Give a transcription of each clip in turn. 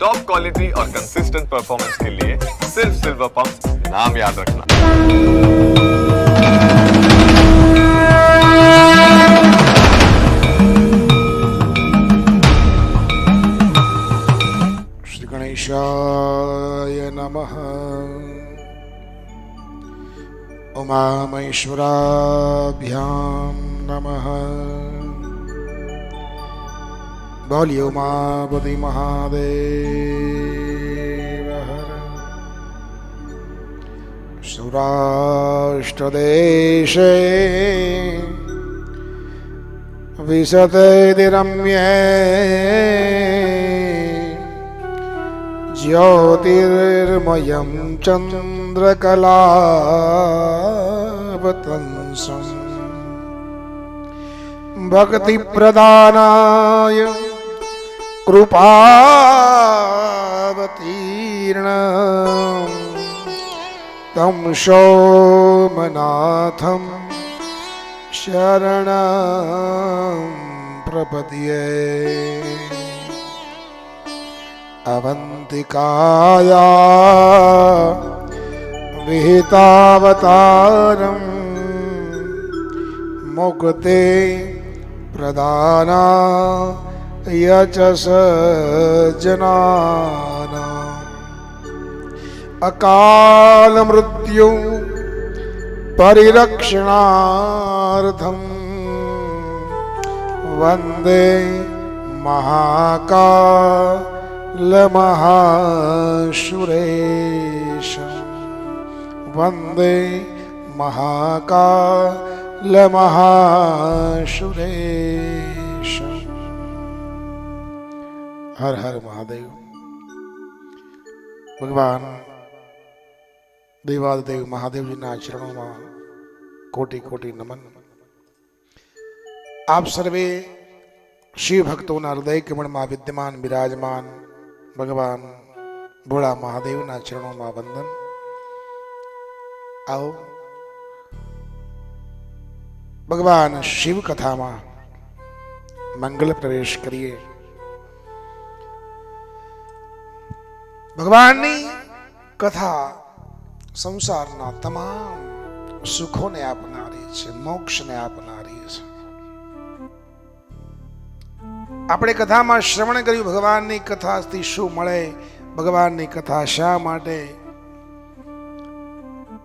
Top quality और consistent performance के लिए सिर्फ़ सिल्वर पंप नाम याद रखना। श्रीगणेशाय नमः। उमामहेश्वराभ्यां नमः। ડોલિયો માપતિ મહાદેવ સૌરાષ્ટ્રદેશે વિશતૈરમ્યે જ્યોતિર્મયં ચંદ્રકલાવતંસં ભક્તિપ્રદાનાય કૃપાવતીર્ણ તમ સોમનાથમ શરણ પ્રપદ્યે અવંતિકાયા વિહિતાવતારમ મુક્તે પ્રદાના प्रदाना च सज्जनानाम् अकालमृत्यु परिरक्षणार्थम् वन्दे महाकालमहासुरेशम् वन्दे महाकालमहासुरेशम् હર હર મહાદેવ ભગવાન દેવાદેવ મહાદેવજીના ચરણોમાં કોટી કોટી નમન આપ સર્વે શિવ ભક્તોના હૃદય કમળમાં વિદ્યમાન બિરાજમાન ભગવાન ભોળા મહાદેવના ચરણોમાં વંદન આવો ભગવાન શિવ કથામાં મંગલ પ્રવેશ કરીએ ભગવાનની કથા સંસારના તમામ સુખોને આપનારી છે, મોક્ષને આપનારી છે. આપણે કથામાં શ્રવણ કર્યું ભગવાનની કથાથી શું મળે, ભગવાનની કથા શા માટે?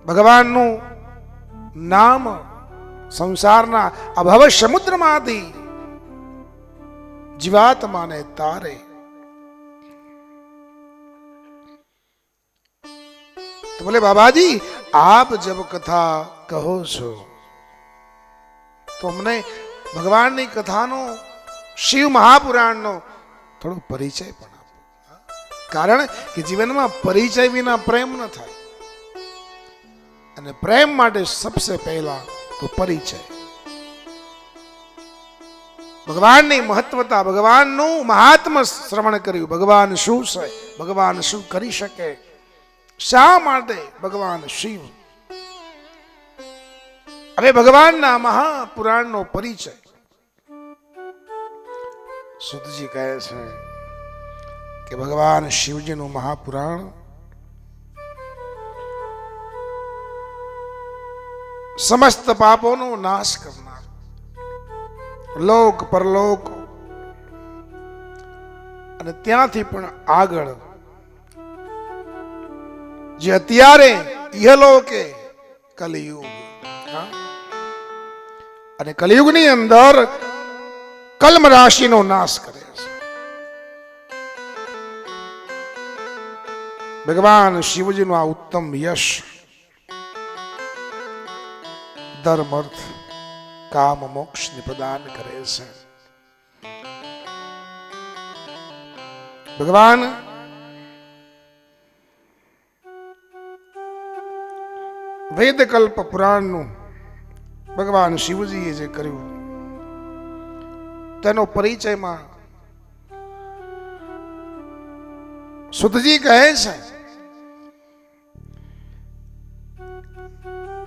ભગવાનનું નામ સંસારના અભવ સમુદ્રમાંથી જીવાત્માને તારે તો બોલે, બાબાજી, આપ જબ કથા કહો છો? તો અમને ભગવાનની કથાનો, શિવ મહાપુરાણનો થોડો પરિચય પણ આપો. કારણ કે જીવનમાં પરિચય વિના પ્રેમ ન થાય. અને પ્રેમ માટે સબસે પહેલા તો પરિચય. ભગવાનની મહત્વતા, ભગવાનનું મહાત્મ શ્રવણ કર્યું. ભગવાન શું છે? ભગવાન શું કરી શકે? શા માટે ભગવાન શિવ? હવે ભગવાનના મહાપુરાણનો પરિચય. સુધજી કહે છે કે ભગવાન શિવજીનું મહાપુરાણ સમસ્ત પાપોનો નાશ કરનાર. લોક પરલોક. અને ત્યાંથી પણ આગળ જે અત્યારે ઇહલોકે કલિયુગ. અને કલિયુગની અંદર કલ્મ રાશિનો નાશ કરે છે. ભગવાન શિવજીનું આ ઉત્તમ યશ ધર્મ અર્થ કામ મોક્ષ પ્રદાન કરે છે. ભગવાન વેદકલ્પ પુરાણનું ભગવાન શિવજીએ જે કર્યું, તેનો પરિચયમાં સુધજી કહે છે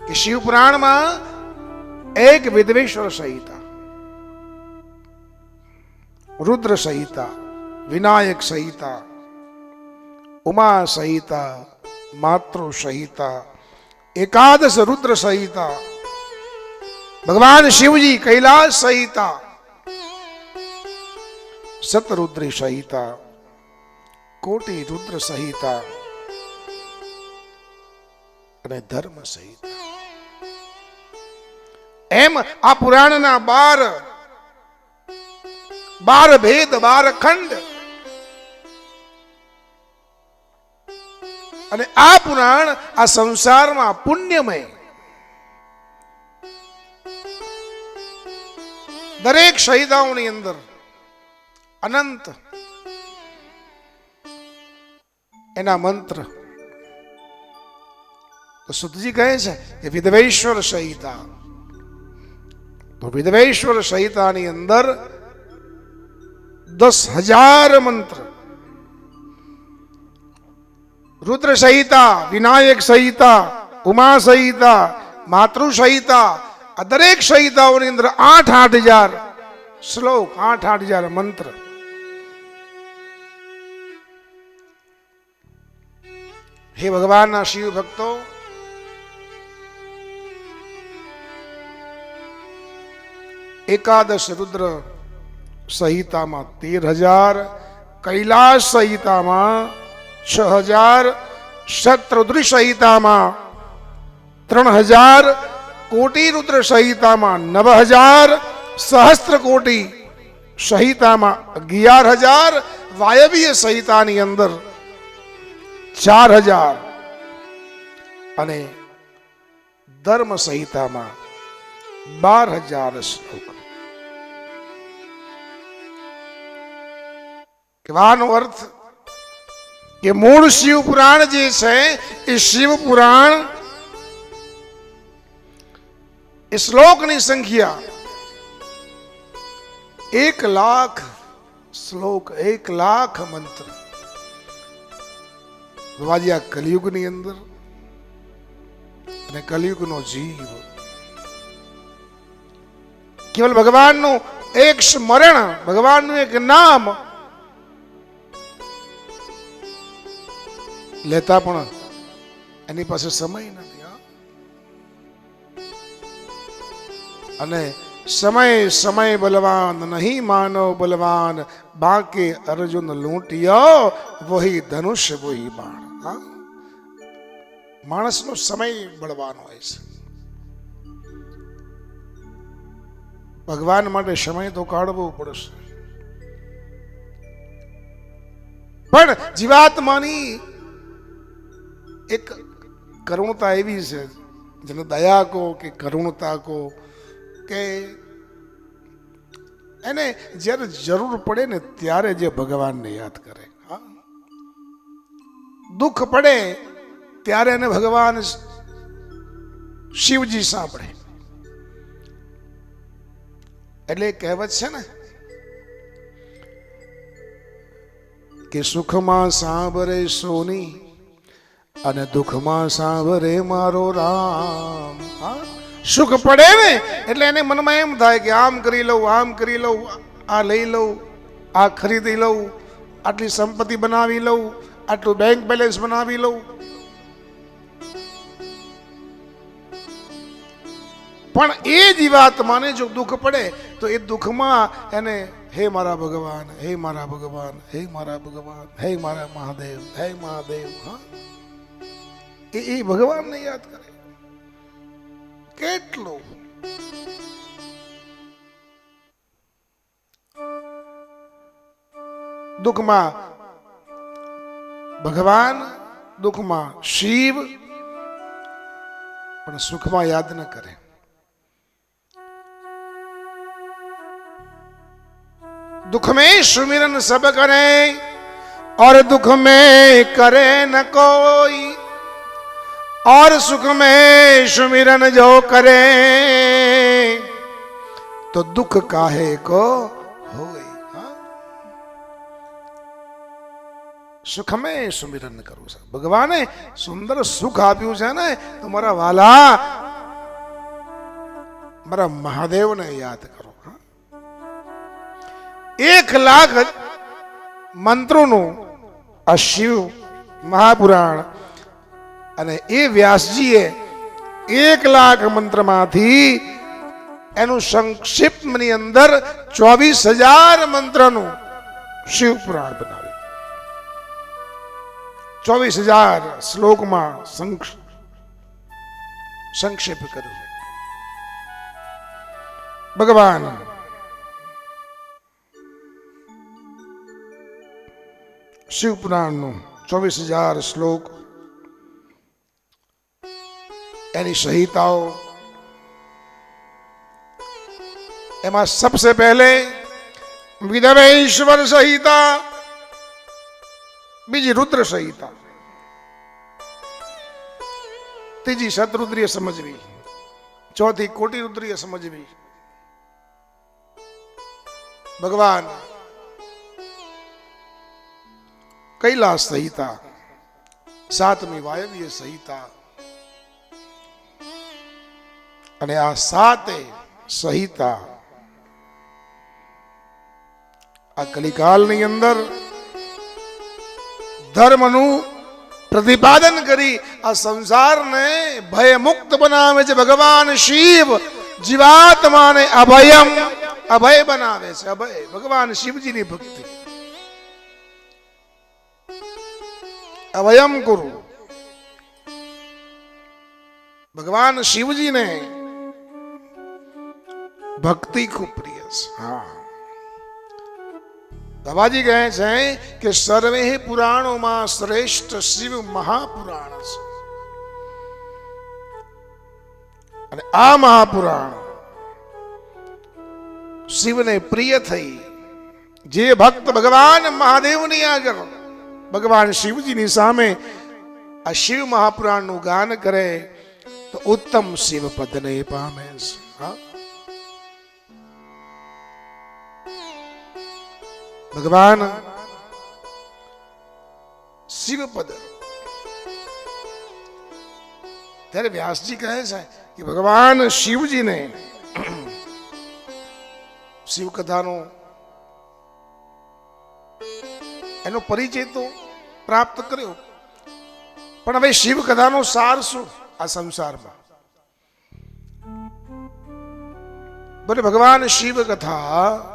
કે શિવ પુરાણમાં એક વિદ્વેશ્વર સંહિતા, રુદ્ર સંહિતા, વિનાયક સંહિતા, ઉમા સહિતા, માતૃ સહિતા એકાદશ રુદ્ર સહિતા. ભગવાન શિવજી કૈલાસ સહિતા. સતરુદ્રી સહિતા. કોટી રુદ્ર સહિતા. અને ધર્મ સહિતા. એમ આ પુરાણના બાર બાર ભેદ, બાર ખંડ અને આ પુરાણ આ સંસારમાં પુણ્યમય. દરેક શહીદાઓની અંદર અનંત એના મંત્ર. તો સુતજી કહે છે કે વિધવેશ્વર સંહિતા. તો વિધવેશ્વર સંહિતાની અંદર દસ હજાર મંત્ર. રુદ્ર સંહિતા વિનાયક સંહિતા, ઉમા સંહિતા, માતૃ સંહિતા, આ દરેક સંહિતાઓની અંદર આઠ આઠ હજાર શ્લોક, આઠ આઠ હજાર મંત્ર. હે ભગવાનના શિવ ભક્તો, એકાદશ રુદ્ર સંહિતામાં તેર હજાર, કૈલાસ સંહિતામાં છ હજાર શત્રુદ્રી સંહિતામાં ત્રણ હજાર કોટી રુદ્ર સંહિતામાં નવ હજાર સહસ્ત્ર કોટી સંહિતામાં, અગિયાર હજાર વાયવીય સંહિતાની અંદર, ચાર હજાર અને ધર્મ સંહિતામાં બાર હજાર શ્લોક. કહેવાનો અર્થ કે મૂળ શિવ પુરાણ જે છે, એ શિવ પુરાણ એ શ્લોકની સંખ્યા એક લાખ શ્લોક, એક લાખ મંત્ર. બાબાજી આ કલયુગની અંદર અને કલયુગનો જીવ. કેવલ ભગવાનનું એક સ્મરણ, ભગવાનનું એક નામ લેતા પણ એની પાસે સમય નથી અને સમય સમય બલવાન નહીં માનવ બલવાન, બાકી અર્જુન લૂંટ્યો, વહી ધનુષ્ય વહી બાણ માણસનો સમય બળવાનો હોય છે. ભગવાન માટે સમય તો કાઢવો પડશે. પણ જીવાત્માની એક કરુણતા એવી છે, જેને દયા કહો કે કરુણતા કહો, કે એને જ્યારે જરૂર પડે ને ત્યારે જે ભગવાનને યાદ કરે. હા? દુઃખ પડે ત્યારે એને ભગવાન શિવજી સાંભળે. એટલે કહેવત છે ને, કે સુખમાં સાંભળે સોની અને દુઃખમાં સાંભળે મારો રામ. સુખ પડે ને? એટલે એને મનમાં એમ થાય કે આમ કરી લઉં, આમ કરી લઉં, આ લઈ લઉં, આ ખરીદી લઉં, આટલી સંપત્તિ બનાવી લઉં, આટલું બેંક બેલેન્સ બનાવી લઉં. પણ એ જીવાત્માને જો દુઃખ પડે, તો એ દુઃખમાં એને હે મારા ભગવાન, હે મારા ભગવાન, હે મારા ભગવાન, હે મારા મહાદેવ, હે મહાદેવ, હા? એ એ ભગવાનને યાદ કરે કેટલું દુઃખમાં ભગવાન દુઃખમાં શિવ પણ સુખમાં યાદ ન કરે दुख में सुमिरन सब करे और दुख में करे न कोई और सुख में सुमिरन जो करे તો દુઃખ કાહે કો હોય હા? સુખ મેં સુમિરન કરું છું ભગવાને સુંદર સુખ આપ્યું છે ને તો મારા વાલા મારા મહાદેવને યાદ કરો હા એક લાખ મંત્રોનું આ શિવ મહાપુરાણ અને એ વ્યાસજીએ એક લાખ મંત્રમાંથી એનું સંક્ષિપ્તની અંદર ચોવીસ હજાર મંત્રનું શિવ પુરાણ બનાવ્યું. ચોવીસ હજાર શ્લોકમાં સંક્ષ- સંક્ષેપ કર્યું ભગવાન, શિવપુરાણનું ચોવીસ હજાર શ્લોક એની સંહિતાઓ એમાં સબસે પહેલે વિદવેશ્વર સંહિતા બીજી રુદ્ર સંહિતા ત્રીજી શતરુદ્રીય સમજવી ચોથી કોટી રુદ્રીય સમજવી ભગવાન કૈલાસ સંહિતા સાતમી વાયવ્ય સંહિતા અને આ સાતે સંહિતા આ કલિકાલની અંદર ધર્મનું પ્રતિપાદન કરી આ સંસારને ભયમુક્ત બનાવે છે. ભગવાન શિવ જીવાત્માને અભયમ, અભય બનાવે છે. અભય. ભગવાન શિવજીની ભક્તિ. અભયમ ગુરુ ભગવાન શિવજીને ભક્તિ ખૂબ પ્રિય છે. હા. બાબાજી કહે છે કે સર્વે પુરાણોમાં શ્રેષ્ઠ શિવ મહાપુરાણ છે. અને આ મહાપુરાણ શિવને પ્રિય થઈ. જે ભક્ત ભગવાન મહાદેવની આગળ ભગવાન શિવજીની સામે આ શિવ મહાપુરાણનું ગાન કરે તો ઉત્તમ શિવ પદને પામે છે. હા. ભગવાન, શિવપદ. ત્યારે વ્યાસજી કહે છે કે, ભગવાન, શિવજીને શિવ કથાનો એનો પરિચય તો પ્રાપ્ત કર્યો. પણ હવે શિવ કથાનો સાર શું આ સંસારમાં? બોલે, ભગવાન શિવ કથા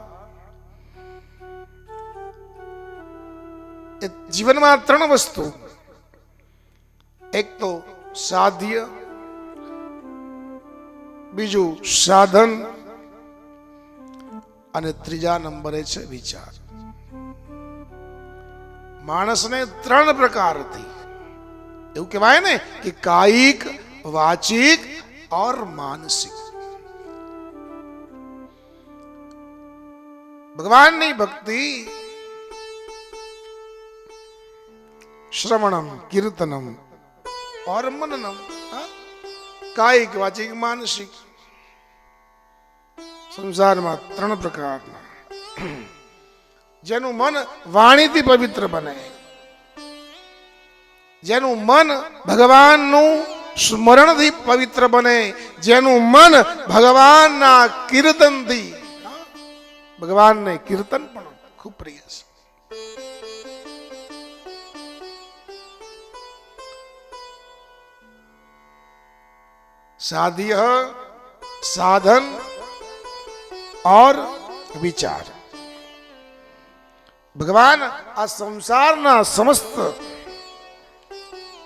એ જીવનમાં ત્રણ વસ્તુ. એક તો સાધ્ય, બીજું સાધન, અને ત્રીજા નંબરે છે વિચાર. માણસને ત્રણ પ્રકારથી એવું કહેવાય ને કે કાયિક, વાચિક ઓર માનસિક. ભગવાનની ભક્તિ શ્રવણમ કીર્તનમ ઓર મનનમ કાયિક વાચિક માનસિક સંસારમાં ત્રણ પ્રકારના જેનું મન વાણીથી પવિત્ર બને જેનું મન ભગવાનનું સ્મરણથી પવિત્ર બને જેનું મન ભગવાનના કીર્તનથી ભગવાનને કીર્તન પણ ખૂબ પ્રિય છે साध्य साधन और विचार ભગવાન આ સંસારના સમસ્ત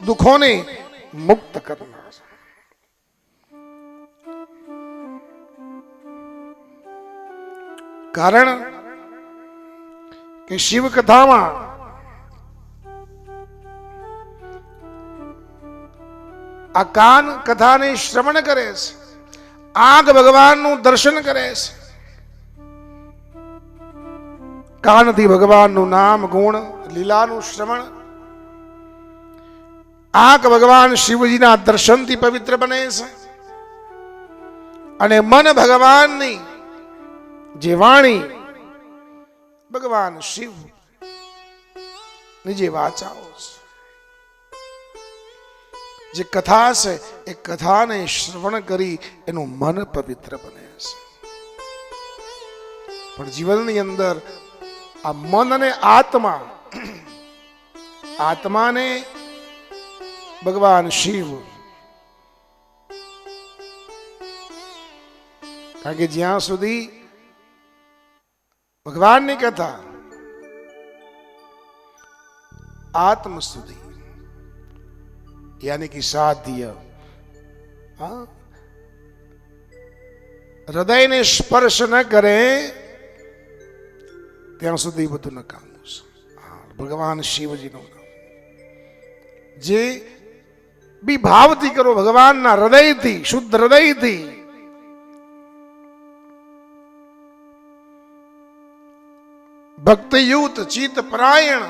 દુઃખોને મુક્ત કરનાર છે. કારણ કે શિવ કથામાં આ કાન કથાને શ્રવણ કરે છે. આંખ ભગવાનનું દર્શન કરે છે. કાનથી ભગવાનનું નામ ગુણ, લીલાનું શ્રવણ. આંખ ભગવાન શિવજીના દર્શનથી પવિત્ર બને છે. અને મન ભગવાનની જે વાણી, ભગવાન શિવ, ની જે વાચાઓ છે. જે કથા છે એ કથાને શ્રવણ કરી એનું મન પવિત્ર બને છે પણ જીવનની અંદર આ મન અને આત્મા, આત્માને ભગવાન શિવ, કારણ કે જ્યાં સુધી ભગવાનની કથા આત્મ સુધી યાની કે સાધ્ય હા હૃદયને સ્પર્શ ન કરે ત્યાં સુધી બધું નકામું છે હા, ભગવાન શિવજીનું નામ જે બી ભાવથી કરો ભગવાનના હૃદયથી શુદ્ધ હૃદયથી ભક્તયુત ચિત્ત પરાયણ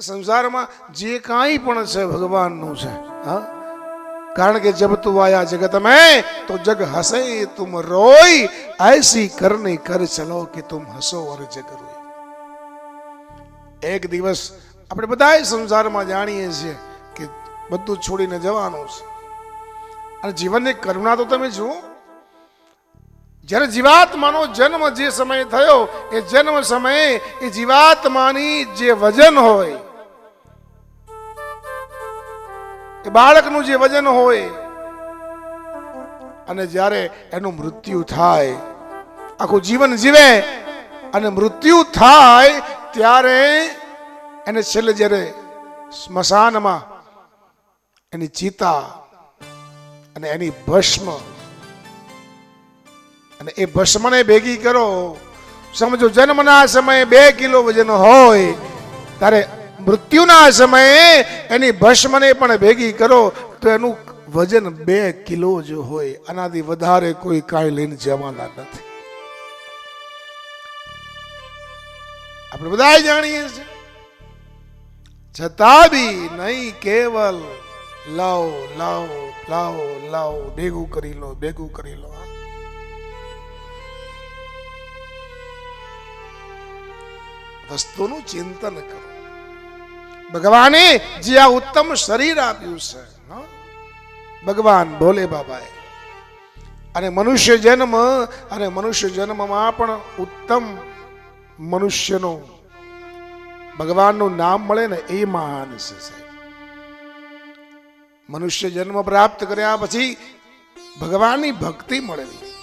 સંસારમાં જે કાંઈ પણ છે ભગવાનનું છે, હા? કારણ કે જબ તું આયા જગત મેં તો જગ હસે તુમ રોય. આયસી કરને કર ચલો કે તુમ હસો ઓર જગ રોય. એક દિવસ આપણે બધા સંસારમાં જાણીએ છીએ કે બધું છોડીને જવાનું છે. અને જીવનની કરુણા તો તમે જુઓ. જ્યારે જીવાત્માનો જન્મ જે સમયે થયો, એ જન્મ સમયે એ જીવાત્માની જે વજન હોય એ બાળકનું જે વજન હોય, અને જ્યારે એનું મૃત્યુ થાય, આખું જીવન જીવે, અને મૃત્યુ થાય, ત્યારે એને છેલ્લે જ્યારે સ્મશાનમાં એની ચિતા અને એની ભસ્મ, અને એ ભસ્મને ભેગી કરો, સમજો જન્મના સમયે બે કિલો વજન હોય, ત્યારે મૃત્યુના સમયે એની ભસ્મને પણ ભેગી કરો તો એનું વજન બે કિલો જ હોય. આનાથી વધારે કોઈ કાંઈ લઈને જવાના નથી. આપણે બધા જાણીએ છીએ. છતાં બી નહીં કેવલ લાવો લાવો લાવો, લાવ, ભેગું કરી લો, ભેગું કરી લો. વસ્તુનું ચિંતન કરો. ભગવાને જે આ ઉત્તમ શરીર આપ્યું છે ભગવાન ભોલે બાબાએ. અને મનુષ્ય જન્મ, અને મનુષ્ય જન્મમાં પણ ઉત્તમ મનુષ્યનો ભગવાનનું નામ મળે ને એ મહાન છે મનુષ્ય જન્મ પ્રાપ્ત કર્યા પછી ભગવાનની ભક્તિ મળેલી.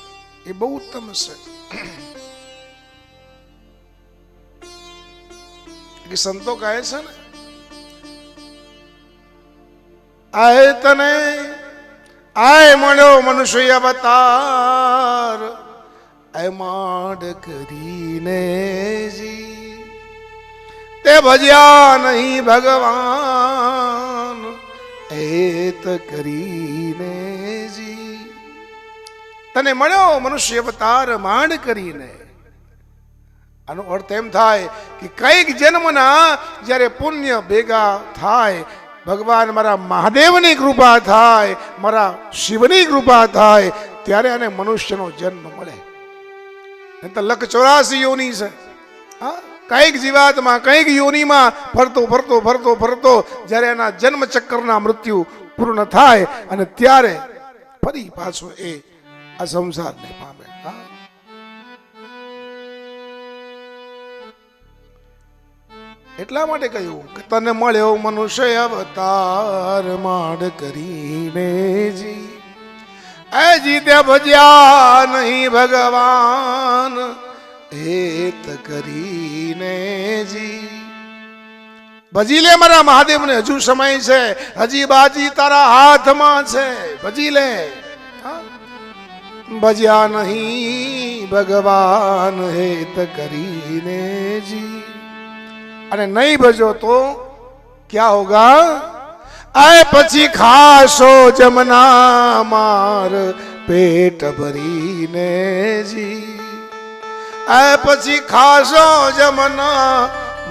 એ બહુ ઉત્તમ છે. સંતો કહે છે ને આય તને, આય મળ્યો મનુષ્ય અવતાર. આય માંડ કરીને જી. તે ભજ્યા નહીં ભગવાન. એત કરીને જી. તને મળ્યો મનુષ્ય અવતાર માંડ કરીને. આનો અર્થ એમ થાય કે કંઈક જન્મના જ્યારે પુણ્ય ભેગા થાય ભગવાન મારા મહાદેવની કૃપા થાય, મારા શિવની કૃપા થાય, ત્યારે આને મનુષ્યનો જન્મ મળે. નહીં તો લખ ચોરાસી યોની છે. હા, કંઈક જીવાતમાં, કંઈક યોનિમાં ફરતો ફરતો ફરતો ફરતો, જ્યારે એના જન્મ ચક્કરના મૃત્યુ પૂર્ણ થાય, અને ત્યારે ફરી પાછો એ આ સંસારને પામે. હા. એટલા માટે કહ્યું કે તને મળ્યો મનુષ્ય અવતાર માડ કરીને જી. એ જીતે ભજ્યા નહીં ભગવાન હેત કરીને જી. ભજી લે મારા મહાદેવને, હજુ સમય છે. હજી બાજી તારા હાથમાં છે. ભજી લે. ભજ્યા નહીં ભગવાન હેત કરીને જી. અને નહીં ભજો તો ક્યાં હોગા? આય પછી ખાશો જમના માર પેટ ભરીને જી. આ પછી ખાશો જમના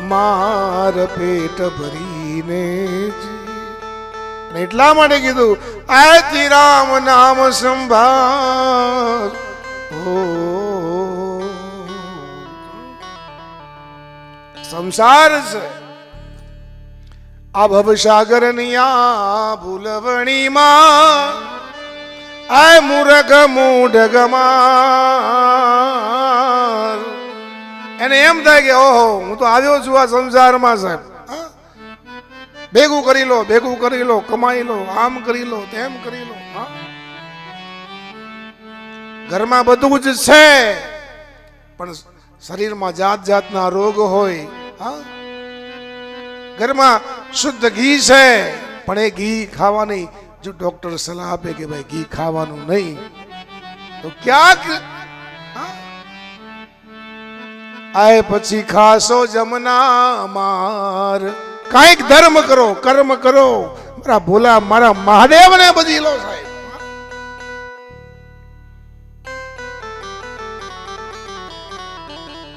માર પેટ ભરીને જી. એટલા માટે કીધું, આયથી રામ નામ સંભાળ. ઓ સંસાર છે આ ભવસાગર આ ભૂલવણીમાં, આ મુરગ મૂઢ ગમાર એને એમ થાય કે, ઓહો, હું તો આવ્યો છું આ સંસારમાં સાહેબ? ભેગું કરી લો, ભેગું કરી લો, કમાઈ લો, આમ કરી લો, તેમ કરી લો. ઘરમાં બધું જ છે, પણ શરીરમાં જાત જાતના રોગ હોય હા? ઘરમાં શુદ્ધ ઘી છે, પણ એ ઘી ખાવાની જો ડોક્ટર સલાહ આપે કે ભાઈ ઘી ખાવાનું નહીં, તો ક્યાંક આય પછી ખાસો જમના માર કાંઈક ધર્મ કરો, કર્મ કરો. મારા ભોલા, મારા મહાદેવને બધી લો સાહેબ.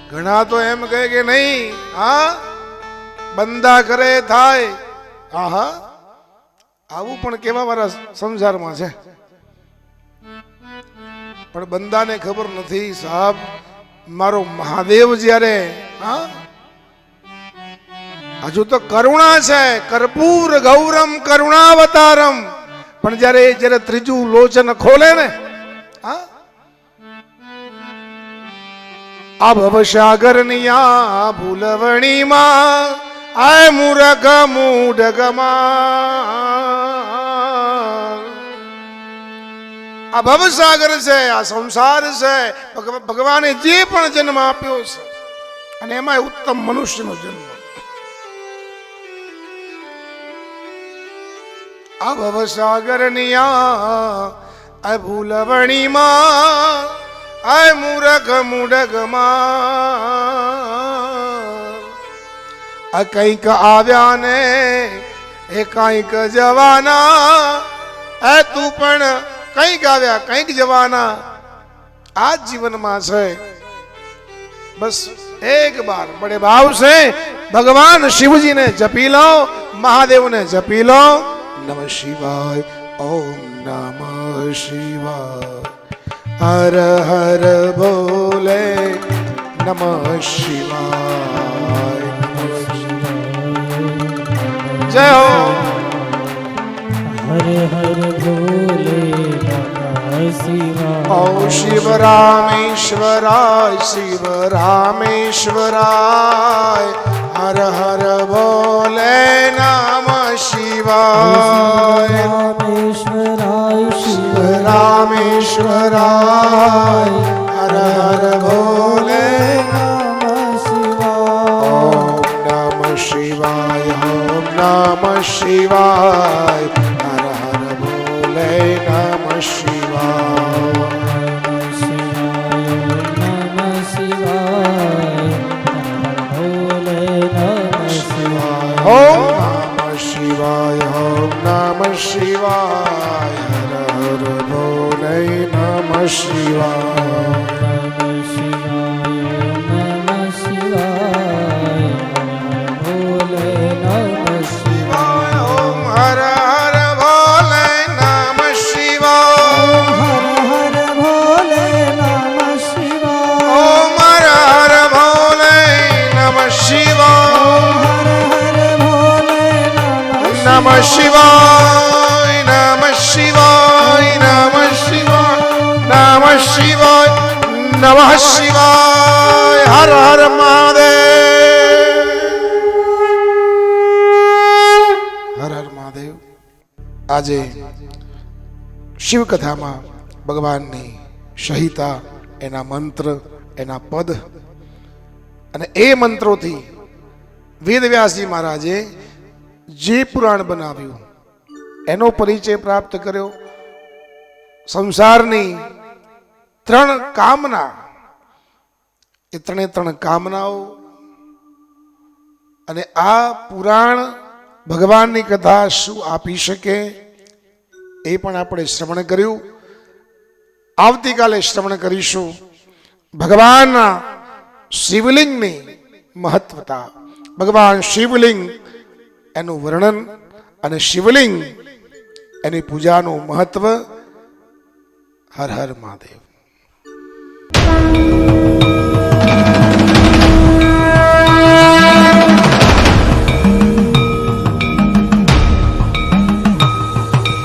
ઘણા તો એમ કહે કે નહીં, હા, બંદા કરે થાય. આહા, આવું પણ કેવા મારા સંસારમાં છે? પણ બંદાને ખબર નથી, સાહેબ, મારો મહાદેવ જ્યારે, હા, હજુ તો કરુણા છે, કર્પૂર, ગૌરમ, કરુણાવતારમ. પણ જ્યારે જ્યારે ત્રીજું લોચન ખોલે ને, હા આ ભવસાગર નિયા ભૂલવણીમાં આય મુરગ મૂઢગમાં આ ભવસાગર છે, આ સંસાર છે ભગવાને જે પણ જન્મ આપ્યો છે, અને એમાં ઉત્તમ મનુષ્યનો જન્મ. આ ભવસાગર આ ભૂલવણીમાં આય મૂરખ મૂઢગમાં આ કંઈક આવ્યા ને એ કંઈક જવાના. એ તું પણ કંઈક આવ્યા, કંઈક જવાના. આ જીવનમાં છે. બસ એક બાર. બડે ભાવ છે. ભગવાન શિવજીને જપી લો, મહાદેવને જપી લો. નમ શિવાય. ઓમ નમ શિવાય. હર હર બોલે નમ શિવાય જય હો હર હર ભોલે શિવા ઓ શિવ રામેશ્વરાય શિવ રામેશ્વરાય હર હર બોલે નમ શિવાય રામેશ્વરાય શિવ રામેશ્વરાય હર શિવકથામાં ભગવાનની સહિતા, એના મંત્ર, એના પદ અને એ મંત્રોથી વેદવ્યાસજી મહારાજે જે પુરાણ બનાવ્યું, એનો પરિચય પ્રાપ્ત કર્યો. સંસારની ત્રણ કામના, એ ત્રણે ત્રણ કામનાઓ અને આ પુરાણ ભગવાનની કથા શું આપી શકે? એ પણ આપણે શ્રવણ કર્યું. આવતીકાલે શ્રવણ કરીશું. ભગવાનના શિવલિંગની મહત્વતા. ભગવાન શિવલિંગ એનું વર્ણન અને શિવલિંગ એની પૂજાનું મહત્વ. હર હર મહાદેવ.